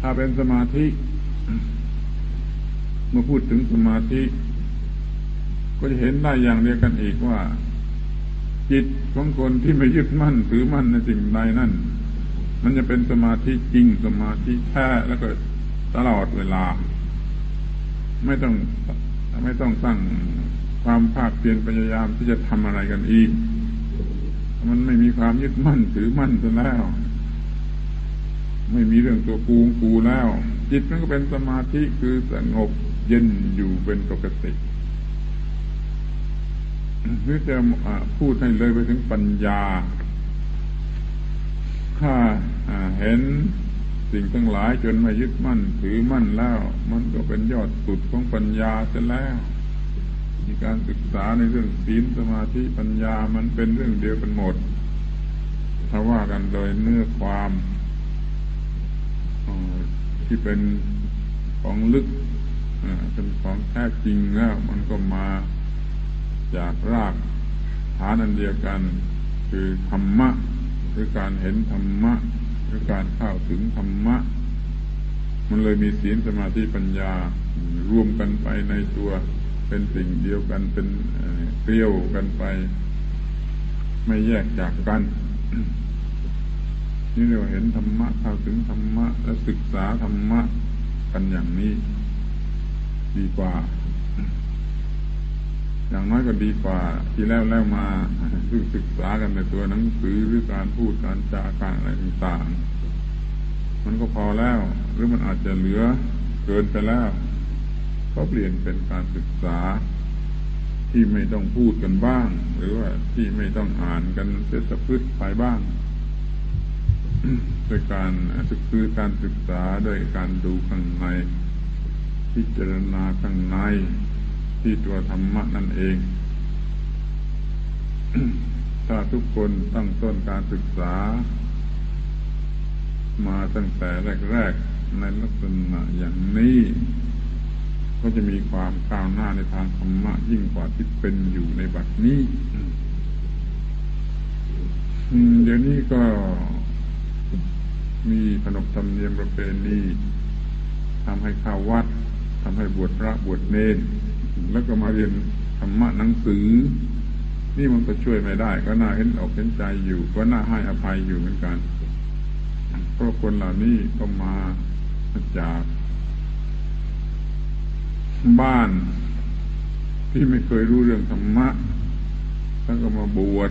ถ้าเป็นสมาธิ เมื่อพูดถึงสมาธิ ก็จะเห็นได้อย่างเดียวกันอีกว่า จิตของคนที่ไม่ยึดมั่นถือมั่นในสิ่งใดนั่น มันจะเป็นสมาธิจริงสมาธิแท้แล้วก็ตลอดเวลา ไม่ต้องไม่ต้องตั้งความภาคเพียรพยายามที่จะทำอะไรกันอีก มันไม่มีความยึดมั่นถือมั่นซะแล้ว ไม่มีเรื่องตัวกูงกูแล้ว จิตมันก็เป็นสมาธิคือสงบเย็นอยู่เป็นปกติหรือจะพูดให้เลยไปถึงปัญญา ถ้าเห็นสิ่งทั้งหลายจนไม่ยึดมั่น ถือมั่นแล้ว มันก็เป็นยอดสุดของปัญญาเสียแล้ว มีการศึกษาในเรื่องศีลสมาธิปัญญามันเป็นเรื่องเดียวกันหมดถ้าว่ากันโดยเนื้อความ ที่เป็นของลึกเป็นของแท้จริงแล้วมันก็มาจากรากฐานอันเดียวกัน คือธรรมะคือการเห็นธรรมะคือการเข้าถึงธรรมะ มันเลยมีศีลสมาธิปัญญารวมกันไปในตัวเป็นสิ่งเดียวกันเป็นเกลียวกันไป ไม่แยกจากกัน นี่เราเห็นธรรมะเข้าถึงธรรมะ และศึกษาธรรมะกันอย่างนี้ ดีกว่า อย่างน้อยก็ดีกว่า ที่แล้วแล้วมาศึกษากันในตัวหนังสือหรือการพูดการจาการอะไรต่างๆมันก็พอแล้ว หรือมันอาจจะเหลือเกินไปแล้วก็เปลี่ยนเป็นการศึกษาที่ไม่ต้องพูดกันบ้าง หรือว่าที่ไม่ต้องอ่านกันเสียสะพืชไปบ้าง โดยการศึกคือการศึกษาโดยการดูข้างใน พิจารณาข้างใน ที่ตัวธรรมะนั่นเอง ถ้าทุกคนตั้งต้นการศึกษา มาตั้งแต่แรก ๆ ในลักษณะอย่างนี้ ก็จะมีความก้าวหน้าในทางธรรมะยิ่งกว่าที่เป็นอยู่ในบัดนี้เดี๋ยวนี้ก็ มีขนบธรรมเนียมประเพณีทำให้ข้าววัดทำให้บวชพระบวชเนรแล้วก็มาเรียนธรรมะหนังสือ นี่มันก็ช่วยไม่ได้ ก็น่าเห็นอกเห็นใจอยู่ ก็น่าให้อภัยอยู่เหมือนกันเพราะคนเหล่านี้ก็มาจากบ้านที่ไม่เคยรู้เรื่องธรรมะแล้วก็มาบวช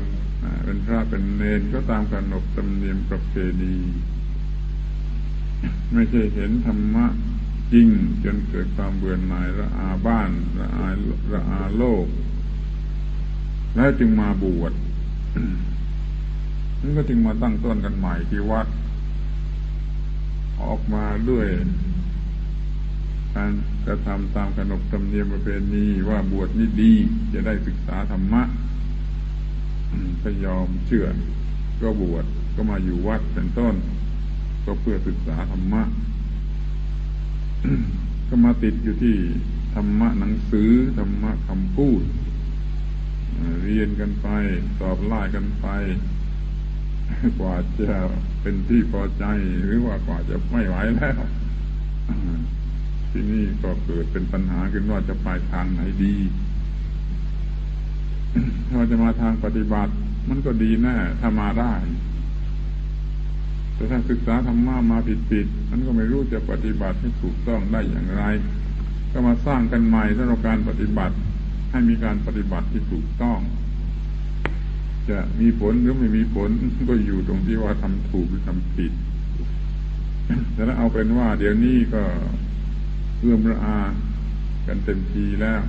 เป็นพระเป็นเนรก็ตามขนบธรรมเนียมประเพณี ไม่ใช่เห็นธรรมะจริงจนเกิดความเบื่อหน่ายระอาบ้านระอาระอาโลก แล้วจึงมาบวชนั่นก็จึงมาตั้งต้นกันใหม่ที่วัด ออกมาด้วย การกระทำตามขนบธรรมเนียมประเพณีว่าบวชนี่ดี จะได้ศึกษาธรรมะก็ยอมเชื่อ ก็บวชก็มาอยู่วัดเป็นต้น ก็เพื่อศึกษาธรรมะ ก็มาติดอยู่ที่ธรรมะหนังสือ ธรรมะคำพูด เรียนกันไป สอบไล่กันไป กว่าจะเป็นที่พอใจหรือว่ากว่าจะไม่ไหวแล้วที่นี่ก็เกิดเป็นปัญหาขึ้นว่าจะไปทางไหนดี ถ้าจะมาทางปฏิบัติ มันก็ดีแน่ถ้ามาได้ แต่ถ้าศึกษาธรรมะมาผิดๆมันก็ไม่รู้จะปฏิบัติให้ถูกต้องได้อย่างไร ก็มาสร้างกันใหม่สำหรับการปฏิบัติ ให้มีการปฏิบัติที่ถูกต้อง จะมีผลหรือไม่มีผลก็อยู่ตรงที่ว่าทำถูกหรือทำผิดแต่ถ้าเอาเป็นว่าเดี๋ยวนี้ก็เอื้อมระอากันเต็มทีแล้ว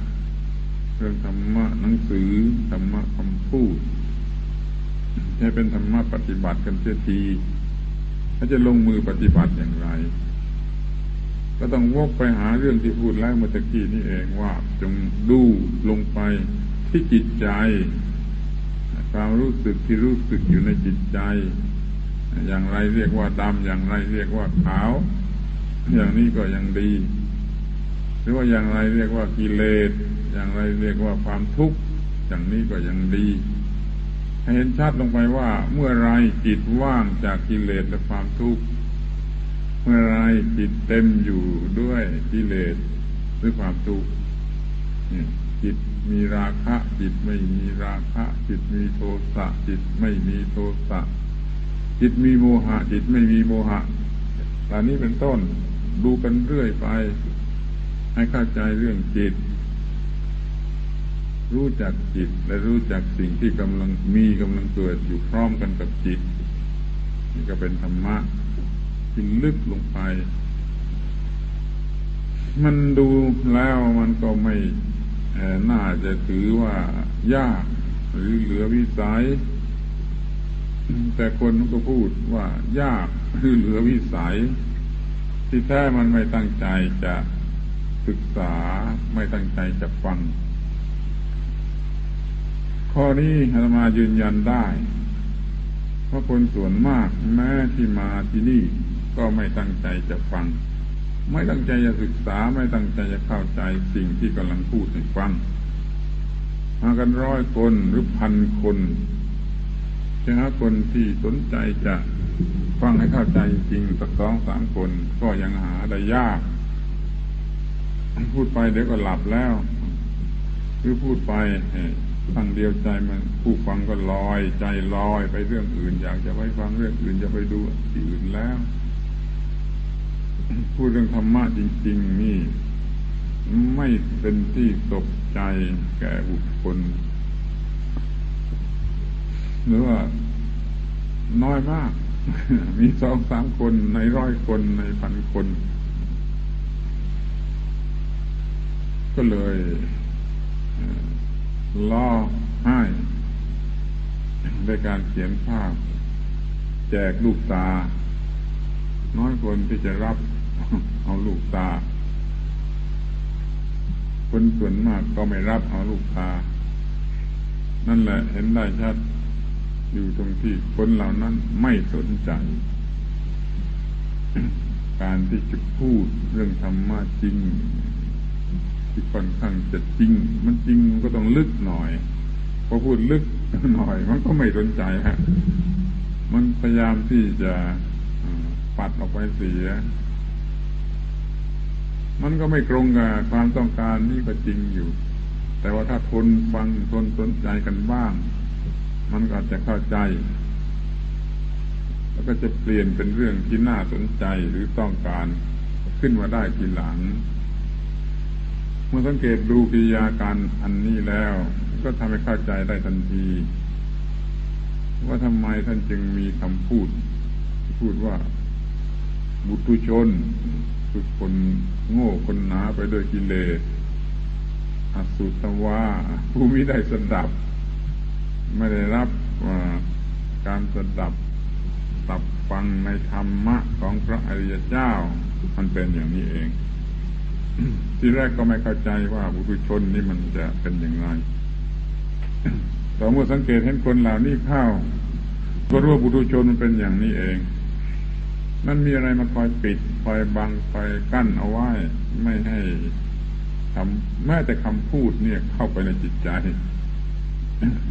เรื่องธรรมะหนังสือธรรมะคำพูดให้เป็นธรรมะปฏิบัติกันเสียที ถ้าจะลงมือปฏิบัติอย่างไร ก็ต้องวกไปหาเรื่องที่พูดแล้วเมื่อกี้นี่เองว่า จงดูลงไปที่จิตใจ ความรู้สึกที่รู้สึกอยู่ในจิตใจ อย่างไรเรียกว่าดำอย่างไรเรียกว่าขาว อย่างนี้ก็ยังดี หรือว่าอย่างไรเรียกว่ากิเลสอย่างไรเรียกว่าความทุกข์อย่างนี้ก็ยังดี เห็นชัดลงไปว่าเมื่อไรจิตว่างจากกิเลสและความทุกข์ เมื่อไรจิตเต็มอยู่ด้วยกิเลสหรือความทุกข์จิตมีราคะ จิตไม่มีราคะ จิตมีโทสะจิตไม่มีโทสะจิตมีโมหะ จิตไม่มีโมหะเหล่านี้เป็นต้นดูกันเรื่อยไป ให้เข้าใจเรื่องจิต รู้จักจิต และรู้จักสิ่งที่กำลังมีกำลังเกิดอยู่พร้อมกันกับจิต นี่ก็เป็นธรรมะที่ลึกลงไป มันดูแล้วมันก็ไม่น่าจะถือว่ายากหรือเหลือวิสัย แต่คนก็พูดว่ายากหรือเหลือวิสัย ที่แท้มันไม่ตั้งใจจะศึกษาไม่ตั้งใจจะฟัง ข้อนี้อาตมายืนยันได้ เพราะคนส่วนมากแม้ที่มาที่นี่ก็ไม่ตั้งใจจะฟัง ไม่ตั้งใจจะศึกษาไม่ตั้งใจจะเข้าใจสิ่งที่กำลังพูดให้ฟัง มากันร้อยคนหรือพันคนจะหาคนที่สนใจจะฟังให้เข้าใจจริงสักสองสามคนก็ยังหาได้ยาก พูดไปเดี๋ยวก็หลับแล้ว หรือพูดไป ฟังเดียวใจมันผู้ฟังก็ลอยใจลอยไปเรื่องอื่น อยากจะไปฟังเรื่องอื่นจะไปดูที่อื่นแล้วพูดเรื่องธรรมะจริง ๆ นี่ ไม่เป็นที่ตกใจแก่บุคคลหรือว่าน้อยมาก มีสองสามคนในร้อยคนในพันคน ก็เลย ล่อให้ในการเขียนภาพ แจกลูกตา น้อยคนที่จะรับเอาลูกตา คนส่วนมากก็ไม่รับเอาลูกตา นั่นแหละเห็นได้ชัดอยู่ตรงที่คนเหล่านั้นไม่สนใจ การที่จะพูดเรื่องธรรมะจริง ค่อนข้างจะจริง มันจริงก็ต้องลึกหน่อยพอพูดลึกหน่อย มันก็ไม่สนใจฮะมันพยายามที่จะปัดออกไปเสีย มันก็ไม่ตรงกับความต้องการนี่ก็จริงอยู่ แต่ว่าถ้าทนฟังทนสนใจกันบ้าง มันก็จะเข้าใจ แล้วก็จะเปลี่ยนเป็นเรื่องที่น่าสนใจหรือต้องการขึ้นมาได้ทีหลัง เมื่อสังเกตดูกิริยาการอันนี้แล้ว ก็ทำให้เข้าใจได้ทันที ว่าทำไมท่านจึงมีคำพูด พูดว่า บุตุชนคือคนโง่คนหนาไปด้วยกิเลสอสุตวาผู้มิได้สดับ ไม่ได้รับการสดับตับฟังในธรรมะของพระอริยเจ้า มันเป็นอย่างนี้เอง ที่แรกก็ไม่เข้าใจว่าบุตุชนนี่มันจะเป็นอย่างไรต่เมื่อสังเกตเห็นคนเหล่านี้เข้าก็รู้ว่าบุตุชนมันเป็นอย่างนี้เองมันมีอะไรมาคอยปิดคอยบังคอยกั้นเอาไว้ ไม่ให้ทำแม้แต่คำพูดเนี่ยเข้าไปในจิตใจ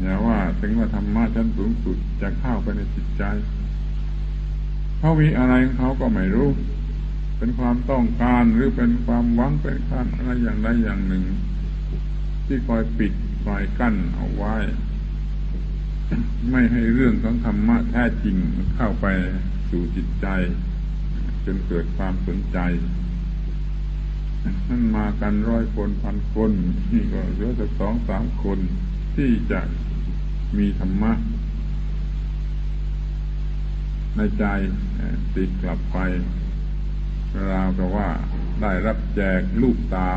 อย่าว่าถึงว่าธรรมะชั้นสูงสุดจะเข้าไปในจิตใจเขามีอะไรเขาก็ไม่รู้ เป็นความต้องการหรือเป็นความหวังเป็นการอะไรอย่างใดอย่างหนึ่ง ที่คอยปิดคอยกั้นเอาไว้ ไม่ให้เรื่องของธรรมะแท้จริงเข้าไปสู่จิตใจ จนเกิดความสนใจนั่นมากันร้อยคนพันคนนี่ก็เหลือแต่สองสามคนที่จะมีธรรมะในใจติดกลับไป ราวกับว่าได้รับแจกลูกตา